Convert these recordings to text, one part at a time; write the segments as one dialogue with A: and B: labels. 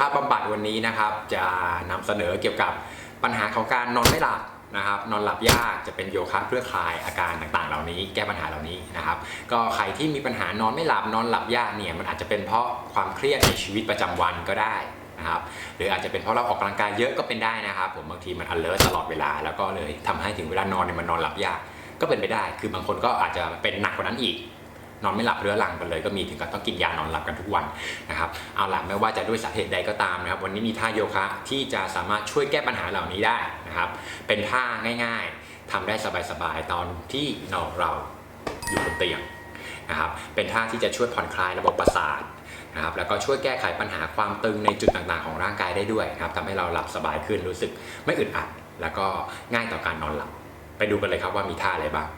A: โยคะบำบัดวันนี้นะครับ จะนำเสนอเกี่ยวกับปัญหาของการนอนไม่หลับนะครับ นอนหลับยากจะเป็นโยคะเพื่อคลายอาการต่างๆ เหล่านี้ แก้ปัญหาเหล่านี้นะครับ ก็ใครที่มีปัญหานอนไม่หลับนอนหลับยากเนี่ยมันอาจจะเป็นเพราะความเครียดในชีวิตประจำวันก็ได้นะครับหรืออาจจะเป็นเพราะเราออกกำลังกายเยอะก็เป็นได้นะครับ ผมบางทีมัน alert ตลอดเวลา แล้วก็เลยทำให้ถึงเวลานอนเนี่ยมันนอนหลับยากก็เป็นไปได้ คือบางคนก็อาจจะเป็นหนักกว่านั้นอีก นอนไม่หลับเรื้อรังกันเลยก็มีถึงกับต้องกินยานอนหลับกันทุกวันนะครับเอาล่ะไม่ว่าจะด้วยสาเหตุใดก็ตามนะครับ วันนี้มีท่าโยคะที่จะสามารถช่วยแก้ปัญหาเหล่านี้ได้นะครับ เป็นท่าง่ายๆทำได้สบายๆตอนที่นอนเราอยู่บนเตียงนะครับเป็นท่าที่จะช่วยผ่อนคลายระบบประสาทนะครับแล้วก็ช่วยแก้ไขปัญหาความตึงในจุดต่างๆของร่างกายได้ด้วยนะครับทำให้เราหลับสบายขึ้นรู้สึกไม่อึดอัด แล้วก็ง่ายต่อการนอนหลับ ไปดูกันเลยครับว่ามีท่าอะไรบ้าง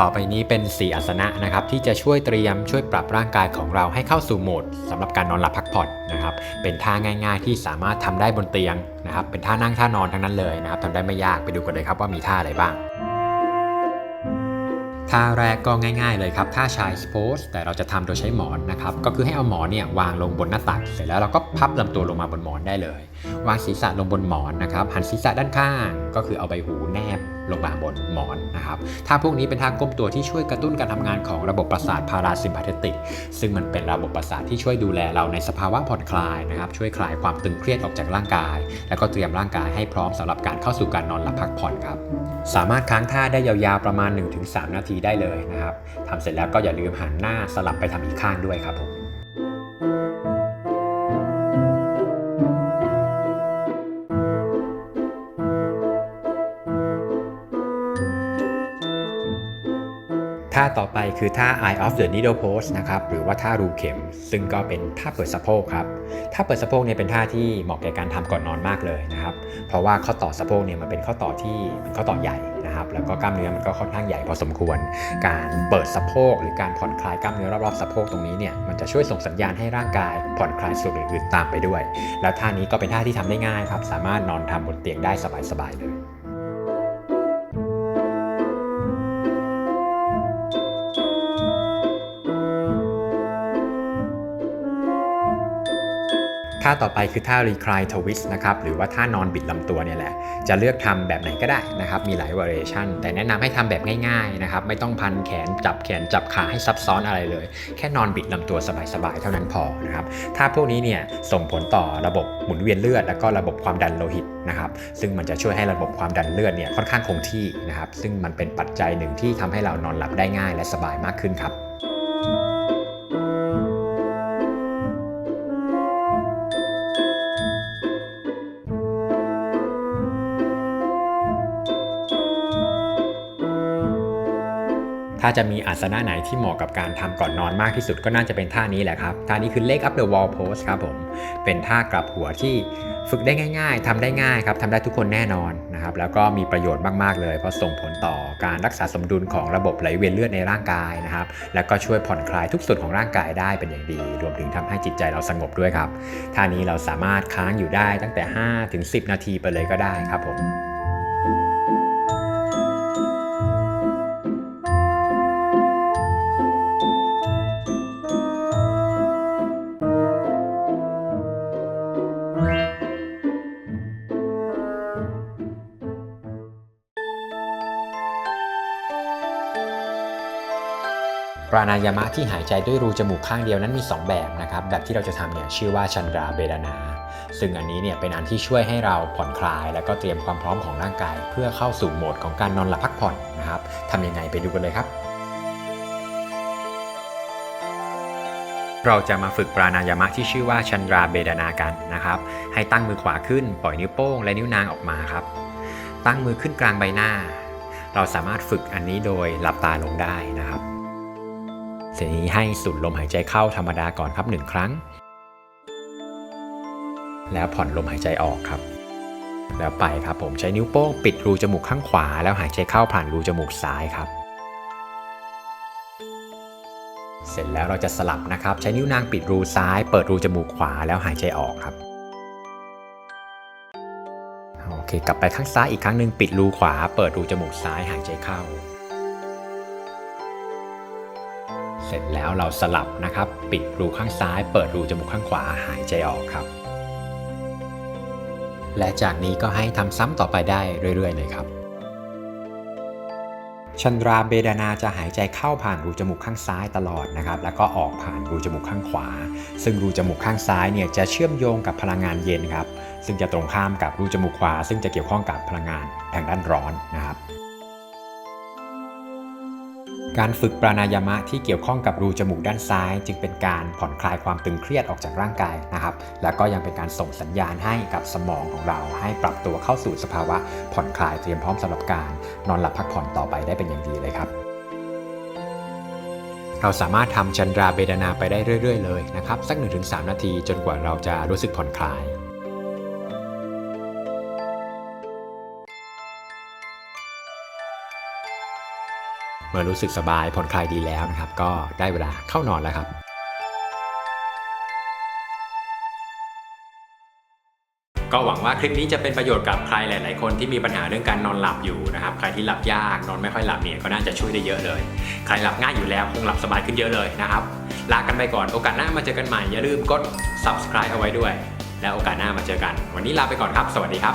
A: ต่อไปนี้เป็น 4อาสนะนะครับที่จะช่วยเตรียมช่วยปรับร่างกายของเราให้เข้าสู่โหมดสำหรับการนอนหลับพักผ่อนนะครับเป็นท่าง่าย ๆ ที่สามารถทำได้บนเตียงนะครับเป็นท่านั่งท่านอนทั้งนั้นเลยนะครับทำได้ไม่ยากไปดูกันเลยครับว่ามีท่าอะไรบ้างท่าแรกก็ง่ายๆเลยครับท่าชายสโพสแต่เราจะทำโดยใช้หมอนนะครับก็คือให้เอาหมอนเนี่ยวางลงบนหน้าตัก เสร็จแล้วเราก็พับลำตัวลงมาบนหมอนได้เลย วางศีรษะลงบนหมอนนะครับหันศีรษะด้านข้างก็คือเอาใบหูแนบลงมาบนหมอนนะครับท่าพวกนี้เป็นท่าก้มตัวที่ช่วยกระตุ้นการทำงานของระบบประสาทพาราซิมพาเทติก ซึ่งมันเป็นระบบประสาทที่ช่วยดูแลเราในสภาวะผ่อนคลายนะครับ ช่วยคลายความตึงเครียดออกจากร่างกาย แล้วก็เตรียมร่างกายให้พร้อมสำหรับการเข้าสู่การนอนหลับพักผ่อนครับ สามารถค้างท่าได้ยาวๆประมาณ 1-3 นาทีได้เลยนะครับทำเสร็จแล้วก็อย่าลืมหันหน้าสลับไปทำอีกข้างด้วยครับผม ท่าต่อไปคือท่า Eye of the Needle Pose นะครับ หรือว่าท่ารูเข็ม ซึ่งก็เป็นท่าเปิดสะโพกครับ ท่าเปิดสะโพกเนี่ยเป็นท่าที่เหมาะแก่การทำก่อนนอนมากเลยนะครับ เพราะว่าข้อต่อสะโพกเนี่ยมันเป็นข้อต่อที่เป็นข้อต่อใหญ่นะครับ แล้วก็กล้ามเนื้อมันก็ค่อนข้างใหญ่พอสมควร การเปิดสะโพกหรือการผ่อนคลายกล้ามเนื้อรอบๆสะโพกตรงนี้เนี่ย มันจะช่วยส่งสัญญาณให้ร่างกายผ่อนคลายส่วนอื่นๆตามไปด้วย แล้วท่านี้ก็เป็นท่าที่ทำได้ง่ายครับ สามารถนอนทำบนเตียงได้สบายๆเลย ท่าต่อไปคือท่า recline twist นะครับหรือว่าท่านอนบิดลำตัวเนี่ยแหละ จะเลือกทำแบบไหนก็ได้นะครับ มีหลาย variation แต่แนะนำให้ทำแบบง่ายๆนะครับ ไม่ต้องพันแขนจับแขนจับขาให้ซับซ้อนอะไรเลย แค่นอนบิดลำตัวสบายๆเท่านั้นพอนะครับท่าพวกนี้เนี่ยส่งผลต่อระบบหมุนเวียนเลือด แล้วก็ระบบความดันโลหิตนะครับ ซึ่งมันจะช่วยให้ระบบความดันเลือดเนี่ยค่อนข้างคงที่นะครับ ซึ่งมันเป็นปัจจัยหนึ่งที่ทำให้เรานอนหลับได้ง่าย และสบายมากขึ้นครับ ถ้าจะมีอาสนะไหนที่เหมาะกับการทำก่อนนอนมากที่สุดก็น่าจะเป็นท่านี้แหละครับ ท่านี้คือ leg up the wall pose ครับผม เป็นท่ากลับหัวที่ฝึกได้ง่าย ๆทำได้ง่ายครับทำได้ทุกคนแน่นอนนะครับ แล้วก็มีประโยชน์มากๆเลย เพราะส่งผลต่อการรักษาสมดุลของระบบไหลเวียนเลือดในร่างกายนะครับ แล้วก็ช่วยผ่อนคลายทุกส่วนของร่างกายได้เป็นอย่างดี รวมถึงทำให้จิตใจเราสงบด้วยครับ ท่านี้เราสามารถค้างอยู่ได้ตั้งแต่5ถึง10 นาทีไปเลยก็ได้ครับผม ปราณายามะที่หายใจด้วยรูจมูกข้างเดียวนั้นมี 2 แบบนะครับ แบบที่เราจะทำเนี่ยชื่อว่าชันดราเบดานา ซึ่งอันนี้เนี่ยเป็นอันที่ช่วยให้เราผ่อนคลาย แล้วก็เตรียมความพร้อมของร่างกาย เพื่อเข้าสู่โหมดของการนอนหลับพักผ่อนนะครับทำยังไงไปดูกันเลยครับเราจะมาฝึกปราณายามะที่ชื่อว่าชันดราเบดานากันนะครับ ให้ตั้งมือขวาขึ้น ปล่อยนิ้วโป้งและนิ้วนางออกมาครับ ตั้งมือขึ้นกลางใบหน้า เราสามารถฝึกอันนี้โดยหลับตาลงได้นะครับ เสร็จนี้ให้สูดลมหายใจเข้าธรรมดาก่อนครับหนึ่งครั้ง แล้วผ่อนลมหายใจออกครับ แล้วไปครับผมใช้นิ้วโป้งปิดรูจมูกข้างขวา แล้วหายใจเข้าผ่านรูจมูกซ้ายครับ เสร็จแล้วเราจะสลับนะครับ ใช้นิ้วนางปิดรูซ้าย เปิดรูจมูกขวาแล้วหายใจออกครับโอเค กลับไปข้างซ้ายอีกครั้งหนึ่งปิดรูขวา เปิดรูจมูกซ้ายหายใจเข้า ร็จแล้วเราสลับนะครับ ปิดรูข้างซ้าย เปิดรูจมูกข้างขวาหายใจออกครับ และจากนี้ก็ให้ทำซ้ำต่อไปได้เรื่อยๆเลยครับชันราเบดานาจะหายใจเข้าผ่านรูจมูกข้างซ้ายตลอดนะครับ แล้วก็ออกผ่านรูจมูกข้างขวา ซึ่งรูจมูกข้างซ้ายเนี่ยจะเชื่อมโยงกับพลังงานเย็นครับ ซึ่งจะตรงข้ามกับรูจมูกขวา ซึ่งจะเกี่ยวข้องกับพลังงานทางด้านร้อนนะครับ การฝึกปราณายามะที่เกี่ยวข้องกับรูจมูกด้านซ้าย จึงเป็นการผ่อนคลายความตึงเครียดออกจากร่างกายนะครับ แล้วก็ยังเป็นการส่งสัญญาณให้กับสมองของเรา ให้ปรับตัวเข้าสู่สภาวะผ่อนคลายเตรียมพร้อมสำหรับการ นอนหลับพักผ่อนต่อไปได้เป็นอย่างดีเลยครับ เราสามารถทำชันดราเบดนาไปได้เรื่อย ๆ เลยนะครับ สัก 1-3 นาทีจนกว่าเราจะรู้สึกผ่อนคลาย มื่อรู้สึกสบายผ่อนคลายดีแล้วนะครับ ก็ได้เวลาเข้านอนแล้วครับก็หวังว่าคลิปนี้จะเป็นประโยชน์กับใครหลาย ๆ คนที่มีปัญหาเรื่องการนอนหลับอยู่นะครับ ใครที่หลับยากนอนไม่ค่อยหลับเนี่ยก็น่าจะช่วยได้เยอะเลย ใครหลับง่ายอยู่แล้วคงหลับสบายขึ้นเยอะเลยนะครับ ลากันไปก่อนโอกาสหน้ามาเจอกันใหม่อย่าลืมกด subscribe เอาไว้ด้วย แล้วโอกาสหน้ามาเจอกัน วันนี้ลาไปก่อนครับ สวัสดีครับ